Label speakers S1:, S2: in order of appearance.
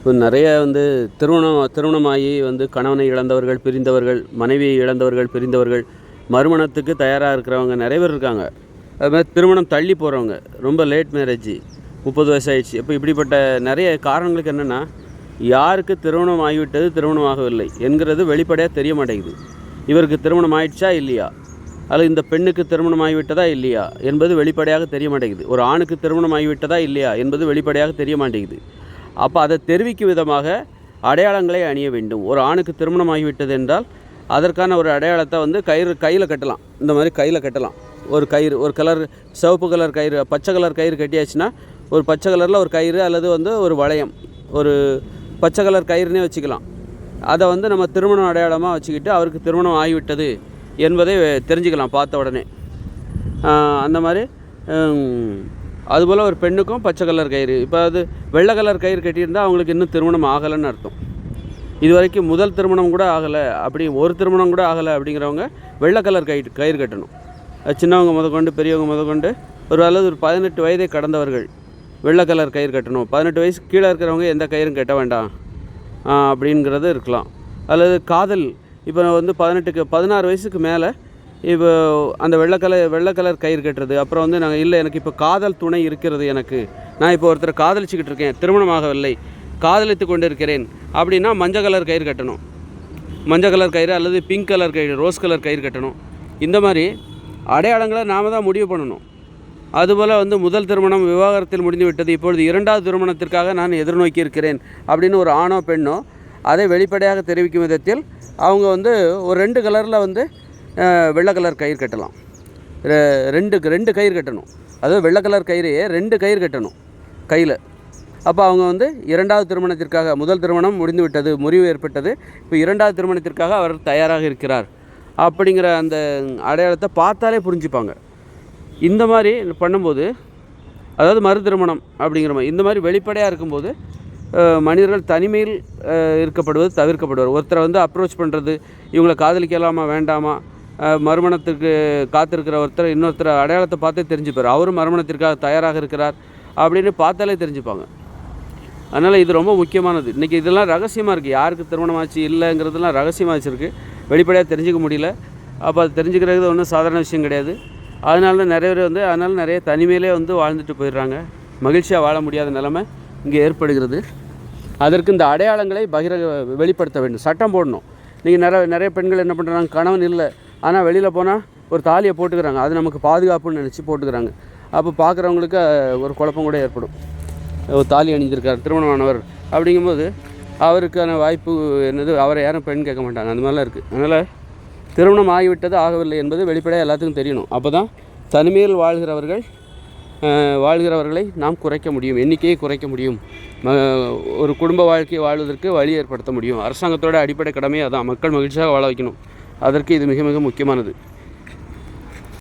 S1: இப்போ நிறைய வந்து திருமணம் திருமணமாகி வந்து கணவனை இழந்தவர்கள் பிரிந்தவர்கள் மனைவியை இழந்தவர்கள் பிரிந்தவர்கள் மறுமணத்துக்கு தயாராக இருக்கிறவங்க நிறைய பேர் இருக்காங்க. அது மாதிரி திருமணம் தள்ளி போகிறவங்க ரொம்ப லேட் மேரேஜ் முப்பது வயசு ஆயிடுச்சு. இப்போ இப்படிப்பட்ட நிறைய காரணங்களுக்கு என்னென்னா யாருக்கு திருமணம் ஆகிவிட்டது திருமணம் ஆகவில்லை என்கிறது வெளிப்படையாக தெரிய மாட்டேங்குது. இவருக்கு திருமணம் ஆயிடுச்சா இல்லையா? அல்லது இந்த பெண்ணுக்கு திருமணம் ஆகிவிட்டதா இல்லையா? என்பது வெளிப்படையாக தெரிய மாட்டேங்குது. ஒரு ஆணுக்கு திருமணம் ஆகிவிட்டதா இல்லையா? என்பது வெளிப்படையாக தெரிய மாட்டேங்குது. அப்போ அதை தெரிவிக்கும் விதமாக அடையாளங்களை அணிய வேண்டும். ஒரு ஆணுக்கு திருமணம் ஆகிவிட்டது என்றால் அதற்கான ஒரு அடையாளத்தை வந்து கயிறு கையில் கட்டலாம். இந்த மாதிரி கையில் கட்டலாம். ஒரு கயிறு ஒரு கலர் சிவப்பு கலர் கயிறு பச்சை கலர் கயிறு கட்டியாச்சுன்னா ஒரு பச்சை கலரில் ஒரு கயிறு அல்லது வந்து ஒரு வளையம் ஒரு பச்சை கலர் கயிறுனே வச்சுக்கலாம். அதை வந்து நம்ம திருமணம் அடையாளமாக வச்சுக்கிட்டு அவருக்கு திருமணம் ஆகிவிட்டது என்பதை தெரிஞ்சுக்கலாம் பார்த்த உடனே. அந்த மாதிரி அதுபோல் ஒரு பெண்ணுக்கும் பச்சை கலர் கயிறு. இப்போ அது வெள்ளை கலர் கயிறு கட்டியிருந்தால் அவங்களுக்கு இன்னும் திருமணம் ஆகலைன்னு அர்த்தம். இது வரைக்கும் முதல் திருமணம் கூட ஆகலை. அப்படி ஒரு திருமணம் கூட ஆகலை அப்படிங்கிறவங்க வெள்ளை கலர் கயிறு கயிறு கட்டணும். சின்னவங்க முதற்கொண்டு பெரியவங்க முதற்கொண்டு ஒரு அல்லது ஒரு பதினெட்டு வயதை கடந்தவர்கள் வெள்ளை கலர் கயிறு கட்டணும். பதினெட்டு வயசு கீழே இருக்கிறவங்க எந்த கயிறும் கட்ட வேண்டாம். அப்படிங்கிறது இருக்கலாம். அல்லது காதல் இப்போ வந்து பதினெட்டுக்கு பதினாறு வயசுக்கு மேலே இப்போ அந்த வெள்ளை கலர் வெள்ளை கலர் கயிறு கட்டுறது. அப்புறம் வந்து நாங்கள் இல்லை எனக்கு இப்போ காதல் துணை இருக்கிறது எனக்கு. நான் இப்போ ஒருத்தரை காதலிச்சுக்கிட்டு இருக்கேன். திருமணமாகவில்லை. காதலித்து கொண்டு இருக்கிறேன் அப்படின்னா மஞ்சள் கலர் கயிறு கட்டணும். மஞ்சள் கலர் கயிறு அல்லது பிங்க் கலர் கயிறு ரோஸ் கலர் கயிறு கட்டணும். இந்த மாதிரி அடையாளங்களை நாம் தான் முடிவு பண்ணணும். அதுபோல் வந்து முதல் திருமணம் விவாகரத்தில் முடிந்து விட்டது. இப்பொழுது இரண்டாவது திருமணத்திற்காக நான் எதிர்நோக்கி இருக்கிறேன் அப்படின்னு ஒரு ஆணோ பெண்ணோ அதை வெளிப்படையாக தெரிவிக்கும் விதத்தில் அவங்க வந்து ஒரு ரெண்டு கலரில் வந்து வெள்ளை கலர் கயிறு கட்டலாம். ரெண்டு ரெண்டு கயிறு கட்டணும். அதாவது வெள்ளை கலர் கயிறையே ரெண்டு கயிறு கட்டணும் கையில். அப்போ அவங்க வந்து இரண்டாவது திருமணத்திற்காக முதல் திருமணம் முடிந்து விட்டது முறிவு ஏற்பட்டது. இப்போ இரண்டாவது திருமணத்திற்காக அவர் தயாராக இருக்கிறார். அப்படிங்கிற அந்த அடையாளத்தை பார்த்தாலே புரிஞ்சுப்பாங்க. இந்த மாதிரி பண்ணும்போது அதாவது மறு திருமணம் அப்படிங்கிற மாதிரி இந்த மாதிரி வெளிப்படையாக இருக்கும்போது மனிதர்கள் தனிமையில் இருக்கப்படுவது தவிர்க்கப்படுவார். ஒருத்தரை வந்து அப்ரோச் பண்ணுறது இவங்களை காதலிக்கலாமா வேண்டாமா மறுமணத்துக்கு காத்திருக்கிற ஒருத்தர் இன்னொருத்தர் அடையாளத்தை பார்த்தே தெரிஞ்சுப்பார். அவரும் மறுமணத்திற்காக தயாராக இருக்கிறார் அப்படின்னு பார்த்தாலே தெரிஞ்சுப்பாங்க. அதனால் இது ரொம்ப முக்கியமானது. இன்றைக்கி இதெல்லாம் ரகசியமாக இருக்குது யாருக்கு திருமணம் ஆச்சு இல்லைங்கிறதுலாம் ரகசியமாக வச்சுருக்கு. வெளிப்படையாக தெரிஞ்சுக்க முடியல. அப்போ அது தெரிஞ்சுக்கிறது ஒன்றும் சாதாரண விஷயம் கிடையாது. அதனால தான் நிறைய பேர் வந்து அதனால் நிறைய தனிமையிலே வந்து வாழ்ந்துட்டு போயிடுறாங்க. மகிழ்ச்சியாக வாழ முடியாத நிலமை இங்கே ஏற்படுகிறது. அதற்கு இந்த அடையாளங்களை பகிரங்க வெளிப்படுத்த வேண்டும். சட்டம் போடணும். நீங்கள் நிறைய நிறைய பெண்கள் என்ன பண்ணுறாங்க கணவன் இல்லை. ஆனால் வெளியில் போனால் ஒரு தாலியை போட்டுக்கிறாங்க. அது நமக்கு பாதுகாப்புன்னு நினச்சி போட்டுக்கிறாங்க. அப்போ பார்க்குறவங்களுக்கு ஒரு குழப்பம் கூட ஏற்படும். ஒரு தாலி அணிஞ்சிருக்கார் திருமணமானவர் அப்படிங்கும்போது அவருக்கான வாய்ப்பு என்னது? அவரை யாரும் பெண் கேட்க மாட்டாங்க. அந்த மாதிரிலாம் இருக்குது அதனால் திருமணம் ஆகிவிட்டது ஆகவில்லை என்பது வெளிப்படையாக எல்லாத்துக்கும் தெரியணும். அப்போ தான் தனிமையில் வாழ்கிறவர்கள் வாழ்கிறவர்களை நாம் குறைக்க முடியும். எண்ணிக்கையை குறைக்க முடியும். ஒரு குடும்ப வாழ்க்கையை வாழ்வதற்கு வழி ஏற்படுத்த முடியும். அரசாங்கத்தோட அடிப்படை கடமை அதான். மக்கள் மகிழ்ச்சியாக வாழ வைக்கணும். அதற்கு இது மிக மிக முக்கியமானது.